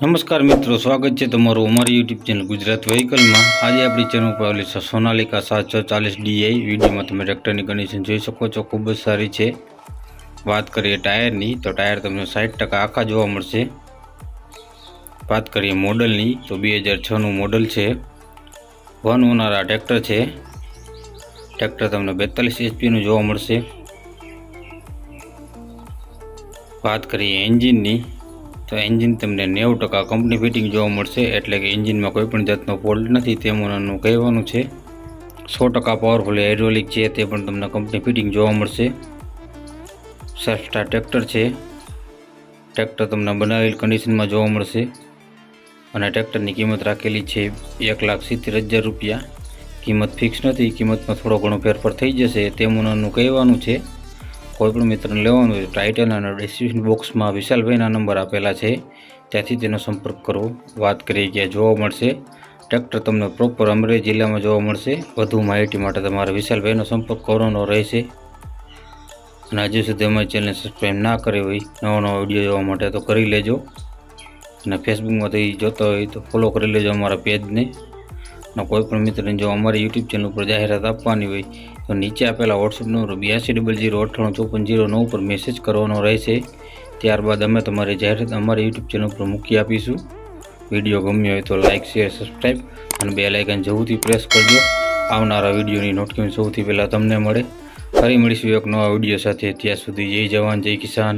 નમસ્કાર મિત્રો, સ્વાગત છે તમારું અમારી યુટ્યુબ ચેનલ ગુજરાત વ્હીકલમાં આજે આપણી ચેનલ ઉપર આવેલી છે સોનાલિકા સાતસો ચાલીસ ડીઆઈ વિડીયોમાં તમે ટ્રેક્ટરની કન્ડિશન જોઈ શકો છો, ખૂબ જ સારી છે. વાત કરીએ ટાયરની તો ટાયર તમને સાઠ ટકા આખા જોવા મળશે. વાત કરીએ મોડલની તો બે હજાર છનું મોડલ છે. વન ઓનર આ ટ્રેક્ટર છે. ટ્રેક્ટર તમને બેતાલીસ એચપીનું જોવા મળશે. વાત કરીએ એન્જિનની તો એન્જિન તમને નેવું ટકા કંપની ફિટિંગ જોવા મળશે, એટલે કે એન્જિનમાં કોઈ પણ જાતનો ફોલ્ટ નથી તેમનું કહેવાનું છે. સો ટકા પાવરફુલ હાઇડ્રોલિક છે, તે પણ તમને કંપની ફિટિંગ જોવા મળશે. સસ્તા ટ્રેક્ટર છે. ટ્રેક્ટર તમને બનાવેલ કન્ડિશનમાં જોવા મળશે. અને ટ્રેક્ટરની કિંમત રાખેલી છે એક લાખ સિત્તેર હજાર રૂપિયા. કિંમત ફિક્સ નથી, કિંમતમાં થોડો ઘણો ફેરફાર થઈ જશે, તે મુનાનું કહેવાનું છે. કોઈ પણ મિત્રને લેવાનું હોય ટાઇટલ અને ડિસ્ક્રિપ્શન બોક્સમાં વિશાલભાઈના નંબર આપેલા છે. ત્યાંથી તેનો સંપર્ક કરવો વાત કરીએ ગયા જોવા મળશે. ટ્રેક્ટર તમને પ્રોપર અમરેલી જિલ્લામાં જોવા મળશે. વધુ માહિતી માટે તમારે વિશાલભાઈનો સંપર્ક કરવાનો રહેશે. અને હજુ સુધી અમારી ચેનલને સબસ્ક્રાઈબ ના કરી હોય, નવા નવા વીડિયો જોવા માટે તો કરી લેજો. અને ફેસબુકમાંથી જોતા હોય તો ફોલો કરી લેજો અમારા પેજને અને કોઈ પણ મિત્રને જો અમારી યુટ્યુબ ચેનલ ઉપર જાહેરાત આપવાની હોય, તો નીચે આપેલા વોટ્સઅપ નંબર બ્યાસી ડબલ જીરો અઠ્ઠાણું ચોપન જીરો નવ પર મેસેજ કરવાનો રહેશે. ત્યારબાદ અમે તમારી જાહેરાત અમારી યુટ્યુબ ચેનલ પર મૂકી આપીશું. વીડિયો ગમ્યો હોય તો લાઇક શેર સબસ્ક્રાઈબ અને બે લાઇકન જરૂરથી પ્રેસ કરજો. આવનારા વિડીયોની નોટિફિકેશન સૌથી પહેલાં તમને મળે. ફરી મળીશું એક નવા વીડિયો સાથે. ત્યાં સુધી જય જવાન, જય કિસાન.